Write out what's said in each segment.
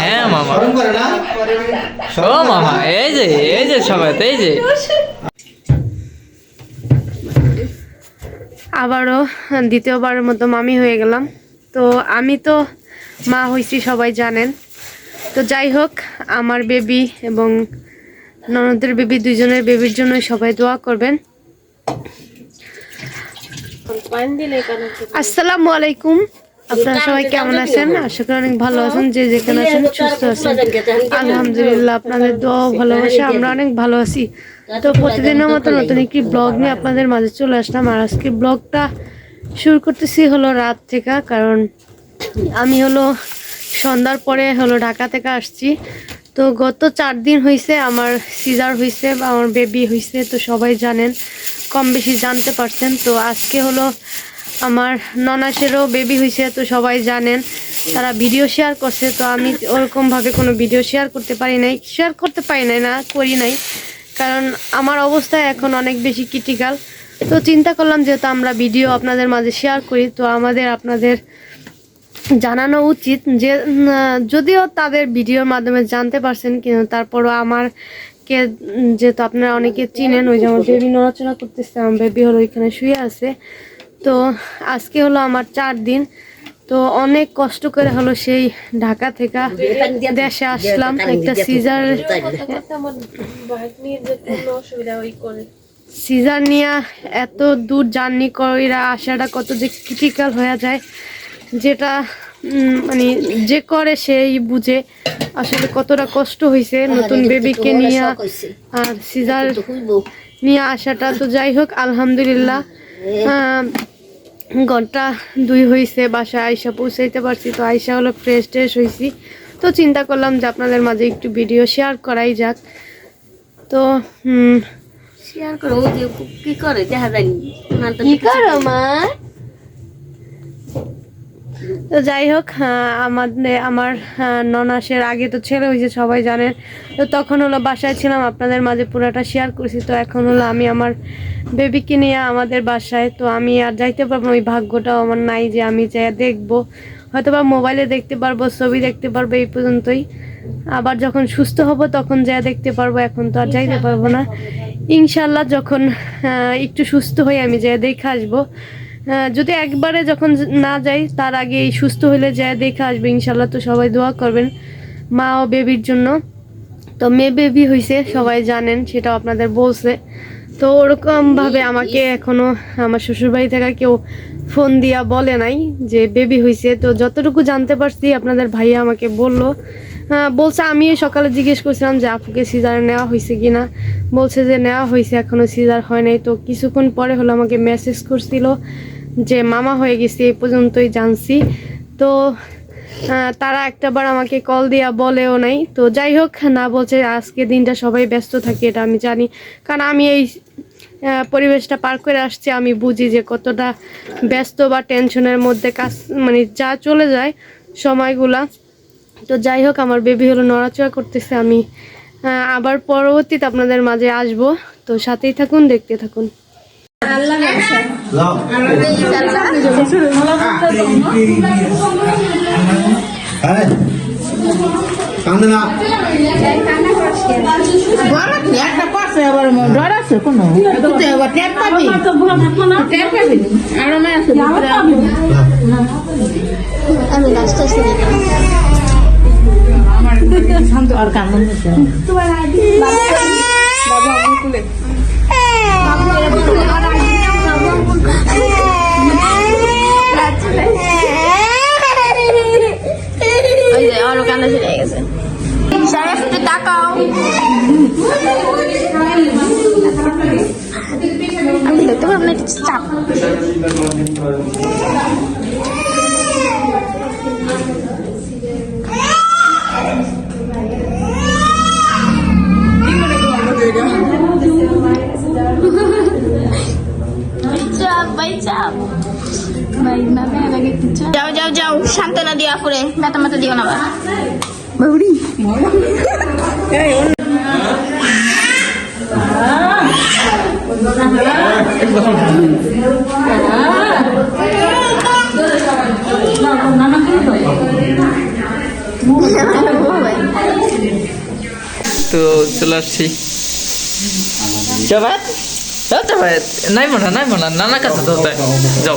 হ্যাঁ মামা। শরম করে না? ও মামা এই যে এই যে সবাই এই যে। আবারও দ্বিতীয়বারের মতো মামি হয়ে গেলাম। তো আমি তো মা হয়েছি সবাই জানেন। তো যাই হোক আমার বেবি এবং ননদের বেবি দুজনের বেবির জন্য সবাই দোয়া করবেন। আসসালামু আলাইকুম। আপনারা সবাই কেমন আছেন? আশা করি অনেক ভালো আছেন। যে যেখানে আছেন সুস্থ আছেন। আলহামদুলিল্লাহ আপনাদের দোয়া ভালোবাসা আমরা অনেক ভালো আছি। তো প্রতিদিনের মতো নতুন একটি ব্লগ নিয়ে আপনাদের মাঝে চলে আসলাম। আর আজকে ব্লগটা শুরু করতেছি হলো রাত থেকে কারণ আমি হলো সন্ধ্যার পরে হলো ঢাকা থেকে আসছি। তো গত চার দিন হয়েছে আমার সিজার হয়েছে বা আমার বেবি হয়েছে তো সবাই জানেন কম বেশি জানতে পারছেন। তো আজকে হলো আমার ননাসেরও বেবি হয়েছে, তো সবাই জানেন, তারা ভিডিও শেয়ার করছে, তো আমি ওরকমভাবে কোনো ভিডিও শেয়ার করতে পারি নাই শেয়ার করতে পারি নাই না, করি নাই, কারণ আমার অবস্থা এখন অনেক বেশি ক্রিটিক্যাল তো চিন্তা করলাম যেহেতু আমরা ভিডিও আপনাদের মাঝে শেয়ার করি, তো আমাদের আপনাদের জানানো উচিত যে যদিও তাদের ভিডিওর মাধ্যমে জানতে পারছেন, কিন্তু তারপরও আমার কে যেহেতু আপনারা অনেকে চিনেন, ওই যে আমার বেবি নড়াচড়া করতেছে, আমার বেবি হলো ওইখানে শুয়ে আছে তো আজকে হলো আমার চার দিন। তো অনেক কষ্ট করে হলো সেই ঢাকা থেকে দেশে আসলাম। একটা সিজার সিজার নিয়ে এত দূর জার্নি কইরা আসাটা কত যে ক্রিটিক্যাল হয়ে যায়। যেটা মানে যে করে সেই বুঝে আসলে কতটা কষ্ট হয়েছে নতুন বেবিকে নিয়ে। আর সিজার নিয়ে আসাটা তো যাই হোক আলহামদুলিল্লাহ। ঘণ্টা দুই হয়েছে বাসায় আয়সা পৌঁছাইতে পারছি তো আয়সা হলো ফ্রেশ ট্রেশ হয়েছি তো চিন্তা করলাম যে আপনাদের মাঝে একটু ভিডিও শেয়ার করাই যাক। তো শেয়ার করো কি করে দেখা যায়নি। কি করো মা? তো যাই হোক আমাদের, আমার ননাসের আগে তো ছেলে হয়েছে সবাই জানেন তো তখন হলো বাসায় ছিলাম, আপনাদের মাঝে পুরোটা শেয়ার করছি। তো এখন হলো আমি আমার বেবিকে নিয়ে আমাদের বাসায়। তো আমি আর যাইতে পারব ওই ভাগ্যটাও আমার নাই যে আমি যাই দেখব। হয়তো বা মোবাইলে দেখতে পারব, ছবি দেখতে পারব এই পর্যন্তই। আবার যখন সুস্থ হব তখন যা দেখতে পারব, এখন তো আর যাইতে পারব না। ইনশাল্লাহ যখন একটু সুস্থ হয়ে আমি যা দেখে আসব। যদি একবারে যখন না যাই তার আগে সুস্থ হলে যায় দেখে আসবে ইনশাল্লাহ তো সবাই দোয়া করবেন মা ও বেবির জন্য। তো মেয়ে বেবি হয়েছে সবাই জানেন সেটাও আপনাদের বলছে। তো ওরকমভাবে আমাকে এখনও আমার শ্বশুরবাড়ি থেকে কেউ ফোন দিয়া বলে নাই যে বেবি হয়েছে তো যতটুকু জানতে পারছি আপনাদের ভাইয়া আমাকে বলল। হ্যাঁ, বলছে আমি সকালে জিজ্ঞেস করছিলাম যে আপুকে সিজার নেওয়া হয়েছে কিনা? বলছে যে নেওয়া হয়েছে এখনও সিজার হয় নাই। তো কিছুক্ষণ পরে হলো আমাকে মেসেজ করছিল। যে মামা হয়ে গেছি, এই পর্যন্তই জানছি। তো তারা একটাবার আমাকে কল দিয়া বলেও নাই। তো যাই হোক, না বলছে আজকে দিনটা সবাই ব্যস্ত থাকে, এটা আমি জানি। কারণ আমি এই পরিবেশটা পার করে আসছি, আমি বুঝি যে কতটা ব্যস্ত বা টেনশনের মধ্যে কাজ মানে যা চলে যায় সময়গুলা। তো যাই হোক, আমার বেবি হলো নড়াচড়া করতেছে, আমি আবার পরবর্তীতে আপনাদের মাঝে আসব। তো সাথেই থাকুন, দেখতে থাকুন। লাও। আরে, কান্দে না একটা পাশে আবার ডর আছে কোনো তুই আবার ট্যাপ পাবি ট্যাপ পাবি আর না আছে আর কান্দন হচ্ছে ওই যে আরও কান্না চলে গেছে সারাস একটু তাকাও আমি দেখতে পারব না একটু চাপ যাও যাও সান্ত্বনা দিয়া পরে ব্যথা মাথা দিও না আবার। নানা তো চলে আসছি। যাও নাই মনা নাই মনা নানা কাছে যাও।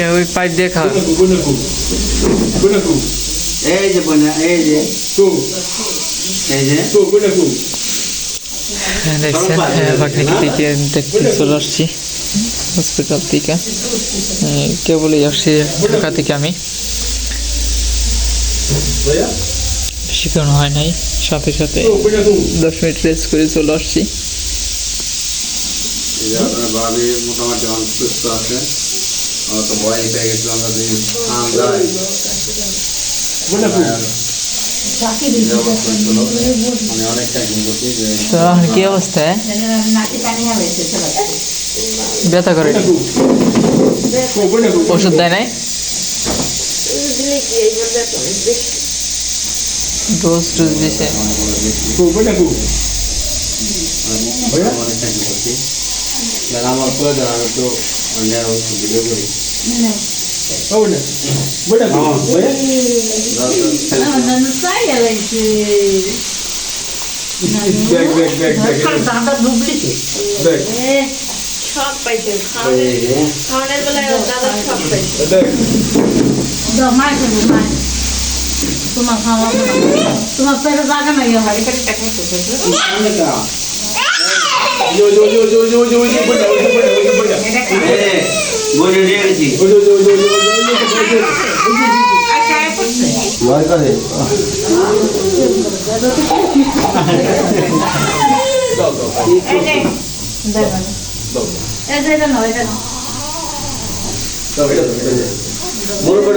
কে ওই পাইপ দিয়ে খাওয়া। এই যে বোনা এই যে। এই যে। হ্যাঁ, দেখছেন হ্যাঁ, বাকরিকে থেকে দেখতে চলে আসছি হসপিটাল থেকে। হ্যাঁ, কেবলই আসছি ঢাকা থেকে আমি। বেশিক্ষণ হয় নাই সাথে সাথে দশ মিনিট রেস্ট করে চলে আসছি। মোটামুটি অনেক সুস্থ আছে। আমরা তো ভয় পেয়ে গেছিলাম যদি ঠান্ডা হয়। আর এই অবস্থা ছিল, মানে অনেকটা ঘুমোচ্ছি যে তো এখন কি অবস্থা? ব্যথা করে ওষুধ দেয় নাই? ডোজ ডোজ দিছে। অনেকটা আমার দেন আমি তো অন্য ভিডিও করি সব পাইছে খাওয়ানোর বেলায় দাদা সব পাইছে তোমার খাওয়া তোমার পেটে জায়গা নাই হয় এটা টাকা বলে দিয়ে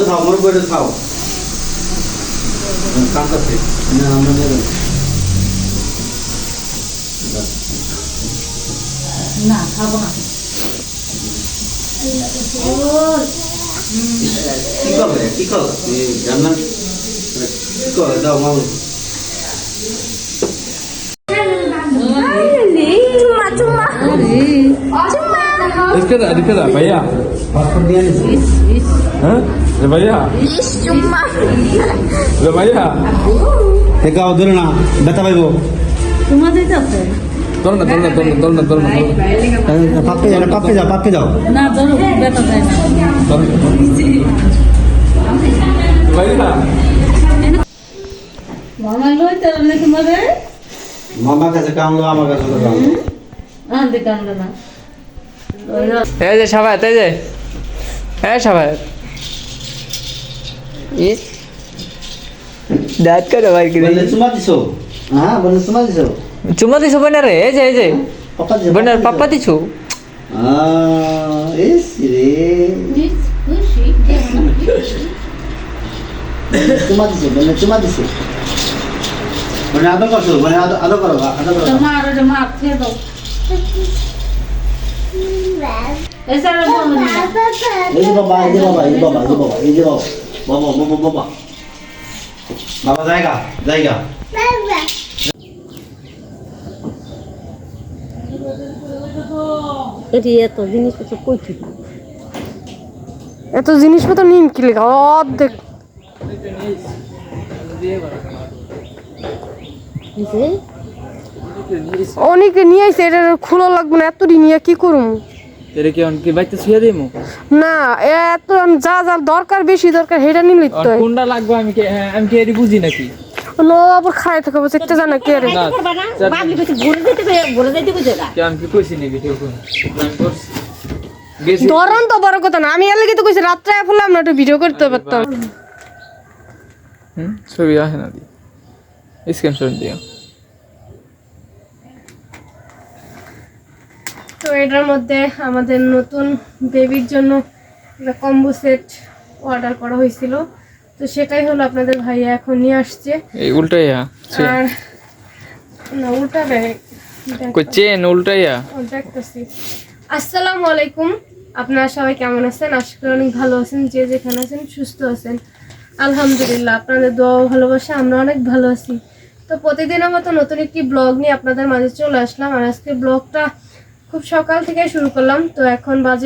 খাও মোর পেটে খাও কাঁদাতে না আমাদের না খাব না। শিক্ষক শিক্ষক জানলাম শিক্ষক দাও মামুন রিকেদা রিকেদা ভাইয়া হ্যাঁ ভাইয়া ভাইয়া না ব্যথা পাইব তোমাদের তোর না তোর না তোর না তোর না তোর না পাপ্পে যাও পাপ্পে যাও পাপ্পে যাও। না ধরো বেটা যায় না भैया মামা লইতে না তোমারে মামার কাছে কামলো আমার কাছে কামলো। আনতে কান্দে না। এই যে সাবাত এই যে। সাবাত ইস দাঁত করে বার করে বলে চুমা দিছো? হ্যাঁ বলে চুমা দিছো? চুমা দিছো বোনের রে এই যে এই যে। পাপা দিছো বোনের পাপ্পা দিছো। রে। চুমা দিছো বলে চুমা দিছো। মানে আদর করছ মানে আদর আদর করো আদর করো। তোমার মাপ খেয়ে দাও। এই যে বাবা এই যে বাবা এই বাবা এই বাবা এই যে বাবা। বাবা বাবা বাবা বাবা। জায়গা জায়গা। এটি এত জিনিসপত্র কইছি এত জিনিসপত্র নিন কি লেখা? অর্ধেক। অনেকে নিয়ে আইছে এটা খুলো লাগবে না এত নিয়ে কি করুম? এরে কি অনকে বাইতে শুয়ে দিমু? না এত যা যা দরকার বেশি দরকার হেটা নিলে তো। কোনটা লাগবে আমি আমি কি বুঝি নাকি? নো আবার খাই থাকবে চেকতে জানা কে রে বাবলি কইছি ঘুরে যেতে ঘুরে যেতে কইছে না কি কইছি কোন? ধরন তো বড় কথা না আমি এর লাগি তো কইছি রাত্রে ফুলাম না একটু ভিডিও করতে পারতাম। হুম? ছবি আসে না দি। স্ক্রিনশট দিও। তো এটার মধ্যে আমাদের নতুন বেবির জন্য একটা কম্বো সেট অর্ডার করা হয়েছিল। তো সেটাই হলো আপনাদের ভাইয়া এখন নিয়ে আসছে। এই উল্টাইয়া আর না উল্টা ব্যাগ কই চেন উল্টাইয়া দেখতেছি। আসসালামু আলাইকুম। আপনারা সবাই কেমন আছেন? আশা করি অনেক ভালো আছেন। যে যেখানে আছেন সুস্থ আছেন। আলহামদুলিল্লাহ আপনাদের দোয়া ভালোবাসা আমরা অনেক ভালো আছি। তো প্রতিদিনের মতো নতুন একটি ব্লগ নিয়ে আপনাদের মাঝে চলে আসলাম। আর আজকে ব্লগটা খুব সকাল থেকে শুরু করলাম। তো এখন বাজে